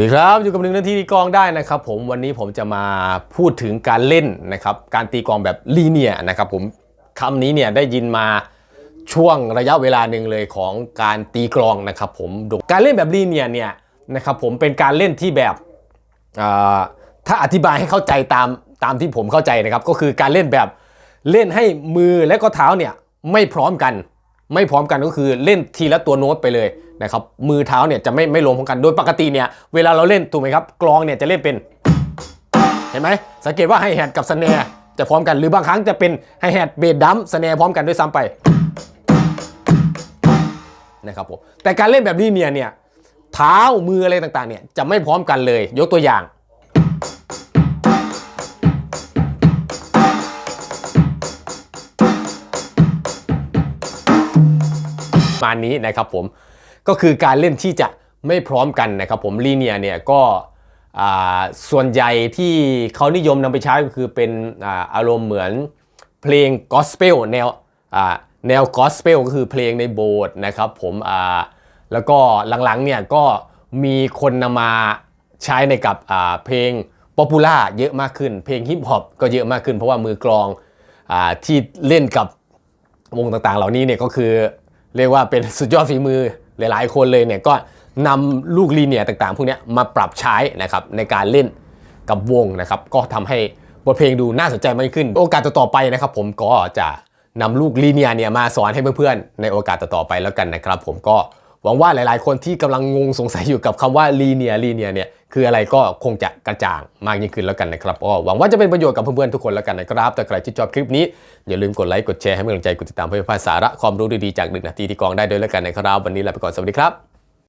สวัสดีครับอยู่กับหนึ่งนาทีตีกลองได้นะครับผมวันนี้ผมจะมาพูดถึงการเล่นนะครับการตีกลองแบบลีเนียนะครับผมคำนี้เนี่ยได้ยินมาช่วงระยะเวลาหนึ่งเลยของการตีกลองนะครับผมการเล่นแบบลีเนียเนี่ยนะครับผมเป็นการเล่นที่แบบถ้าอธิบายให้เข้าใจตามตามที่ผมเข้าใจนะครับ ก็คือการเล่นแบบเล่นให้มือและก็เท้าเนี่ยไม่พร้อมกัน ไม่พร้อมกันก็คือเล่นทีละตัวโน้ตไปเลย นะครับมือเท้าเนี่ยจะไม่ไม่ลงพร้อมกันโดยปกติเนี่ยเวลาเราเล่นถูกไหมครับกลองเนี่ยจะเล่นเป็น เห็นไหมสังเกตว่าไฮแฮทกับสแนร์จะพร้อมกันหรือบางครั้งจะเป็นไฮแฮทเบสดัมสแนร์พร้อมกันด้วยซ้ำไปนะครับผมแต่การเล่นแบบนี้เนี่ยเนี่ยเท้ามืออะไรต่างๆเนี่ยจะไม่พร้อมกันเลยยกตัวอย่างมาณนี้นะครับผม ก็คือการเล่นที่จะไม่พร้อมกันนะครับผมลีเนียเนี่ยก็ส่วนใหญ่ที่เขานิยมนำไปใช้ก็คือเป็นอาอารมณ์เหมือนเพลงกอสเปลแนวแนวกอสเปลก็คือเพลงในโบสถ์นะครับผมแล้วก็หลังๆเนี่ยก็มีคนนำมาใช้ในกับเพลงป๊อปปูล่าเยอะมากขึ้น เพลงฮิปฮอปก็เยอะมากขึ้น เพราะว่ามือกลองอที่เล่นกับวงต่างๆ เหล่านี้เนี่ยก็คือเรียกว่าเป็นสุดยอดฝีมือ หลายๆ คนเลยเนี่ยก็นำลูกลีเนียต่างๆ พวกนี้มาปรับใช้นะครับในการเล่นกับวงนะครับก็ทำให้บทเพลงดูน่าสนใจมากขึ้น โอกาสต่อๆไปนะครับผมก็จะนำลูกลีเนียเนี่ยมาสอนให้เพื่อนๆ ในโอกาสต่อๆไปแล้วกันนะครับ ผมก็หวังว่าหลายๆ คนที่กำลังงงสงสัยอยู่กับคำว่าลีเนียลีเนียเนี่ย คืออะไรก็คงจะกระจ่างมากยิ่งขึ้นแล้วกันนะครับก็หวังว่าจะเป็นประโยชน์กับเพื่อนๆทุกคนแล้วกันนะครับแต่ใครที่ชอบคลิปนี้อย่าลืมกดไลค์กดแชร์ให้กำลังใจกดติดตามเพื่อพลาดสาระความรู้ดีๆจากหนึ่งนาทีที่กองได้ด้วยแล้วกันนะครับ วันนี้ลาไปก่อนสวัสดีครับ